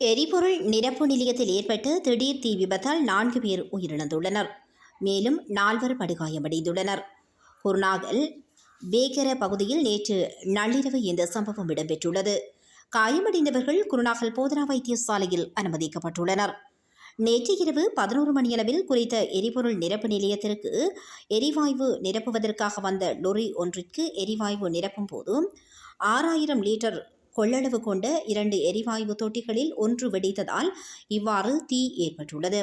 எரிபொருள் நிரப்பு நிலையத்தில் ஏற்பட்ட திடீர் தீ விபத்தால் நான்கு பேர் உயிரிழந்துள்ளனர். மேலும் நால்வர் படுகாயமடைந்துள்ளனர். குருநாகல் பேக்கர பகுதியில் நேற்று நள்ளிரவு இந்த சம்பவம் இடம்பெற்றுள்ளது. காயமடைந்தவர்கள் குருநாகல் போதனா வைத்தியசாலையில் அனுமதிக்கப்பட்டுள்ளனர். நேற்று இரவு பதினோரு மணியளவில் குறித்த எரிபொருள் நிரப்பு நிலையத்திற்கு எரிவாயு நிரப்புவதற்காக வந்த லொரி ஒன்றிற்கு எரிவாயு நிரப்பும் போது ஆறாயிரம் லிட்டர் கொள்ளளவு கொண்ட இரண்டு எரிவாயு தொட்டிகளில் ஒன்று வெடித்ததால் இவ்வாறு தீ ஏற்பட்டுள்ளது.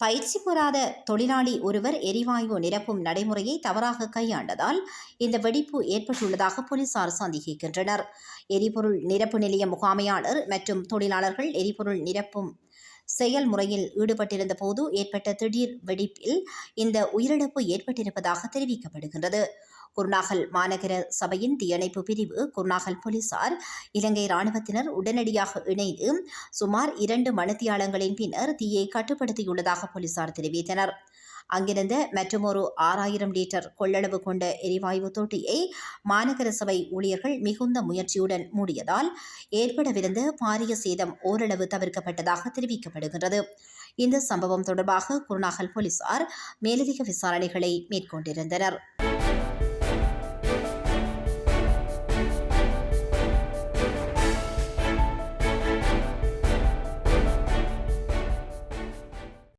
பயிற்சி பெறாத தொழிலாளி ஒருவர் எரிவாயு நிரப்பும் நடைமுறையை தவறாக கையாண்டதால் இந்த வெடிப்பு ஏற்பட்டுள்ளதாக போலீசார் சந்தேகிக்கின்றனர். எரிபொருள் நிரப்பு நிலைய முகாமையாளர் மற்றும் தொழிலாளர்கள் எரிபொருள் நிரப்பும் செயல்முறையில் ஈடுபட்டிருந்த போது ஏற்பட்ட திடீர் வெடிப்பில் இந்த உயிரிழப்பு ஏற்பட்டிருப்பதாக தெரிவிக்கப்படுகின்றது. குருநாகல் மாநகர சபையின் தீயணைப்பு பிரிவு குருநாகல் போலீசார் இலங்கை ராணுவத்தினர் உடனடியாக இணைந்து சுமார் இரண்டு மணித்தியாலங்களின் பின்னர் தீயை கட்டுப்படுத்தியுள்ளதாக போலீசார் தெரிவித்தனர். அங்கிருந்த மற்றமொரு ஆறாயிரம் லிட்டர் கொள்ளளவு கொண்ட எரிவாயு தொட்டியை மாநகர சபை ஊழியர்கள் மிகுந்த முயற்சியுடன் மூடியதால் ஏற்படவிருந்த பாரிய சேதம் ஓரளவு தவிர்க்கப்பட்டதாக தெரிவிக்கப்படுகிறது இந்த சம்பவம் தொடர்பாக குருநாகல் போலீசார் மேலதிக விசாரணைகளை மேற்கொண்டிருந்தனர்.